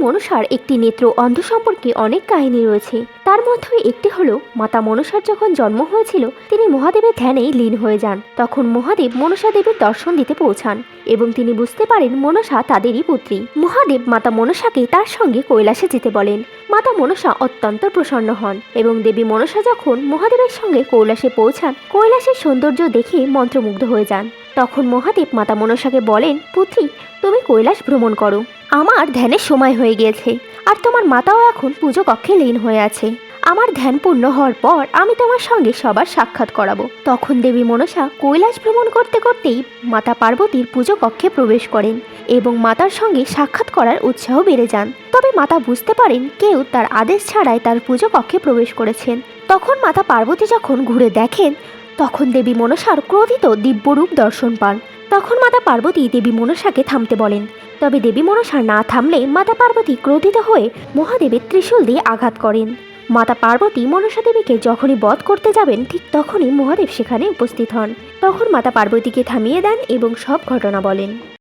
মনসার একটি নেত্র অন্ধ সম্পর্কে অনেক কাহিনী রয়েছে। তার মধ্যে একটি হলো, মাতা মনসার যখন জন্ম হয়েছিল, তিনি মহাদেবের ধ্যানে লীন হয়ে যান। তখন মহাদেব মনসা দেবীর দর্শন দিতে পৌঁছান এবং তিনি বুঝতে পারেন মনসা তাদেরই পুত্রী। মহাদেব মাতা মনসাকে তার সঙ্গে কৈলাসে যেতে বলেন। মাতা মনসা অত্যন্ত প্রসন্ন হন এবং দেবী মনসা যখন মহাদেবের সঙ্গে কৈলাসে পৌঁছান, কৈলাসের সৌন্দর্য দেখে মন্ত্রমুগ্ধ হয়ে যান। তখন মহাদেব মাতা মনসাকে বলেন, পুত্রী, তুমি কৈলাস ভ্রমণ করো। আমার ধ্যানের সময় হয়ে গিয়েছে, আর তোমার মাতাও এখন পুজো কক্ষে লীন হয়ে আছে। আমার ধ্যান পূর্ণ হওয়ার পর আমি তোমার সঙ্গে সবার সাক্ষাৎ করাবো। তখন দেবী মনসা কৈলাস ভ্রমণ করতে করতেই মাতা পার্বতীর পুজো কক্ষে প্রবেশ করেন এবং মাতার সঙ্গে সাক্ষাৎ করার উৎসাহ বেড়ে যান। তবে মাতা বুঝতে পারেন কেউ তার আদেশ ছাড়াই তার পুজো কক্ষে প্রবেশ করেছেন। তখন মাতা পার্বতী যখন ঘুরে দেখেন, তখন দেবী মনসার ক্রোধিত দিব্যরূপ দর্শন পান। তখন মাতা পার্বতী দেবী মনসাকে থামতে বলেন। তবে দেবী মনসা না থামলে মাতা পার্বতী ক্রোধিত হয়ে মহাদেবের ত্রিশূল দিয়ে আঘাত করেন। মাতা পার্বতী মনসা দেবীকে যখনই বধ করতে যাবেন, ঠিক তখনই মহাদেব সেখানে উপস্থিত হন। তখন মাতা পার্বতীকে থামিয়ে দেন এবং সব ঘটনা বলেন।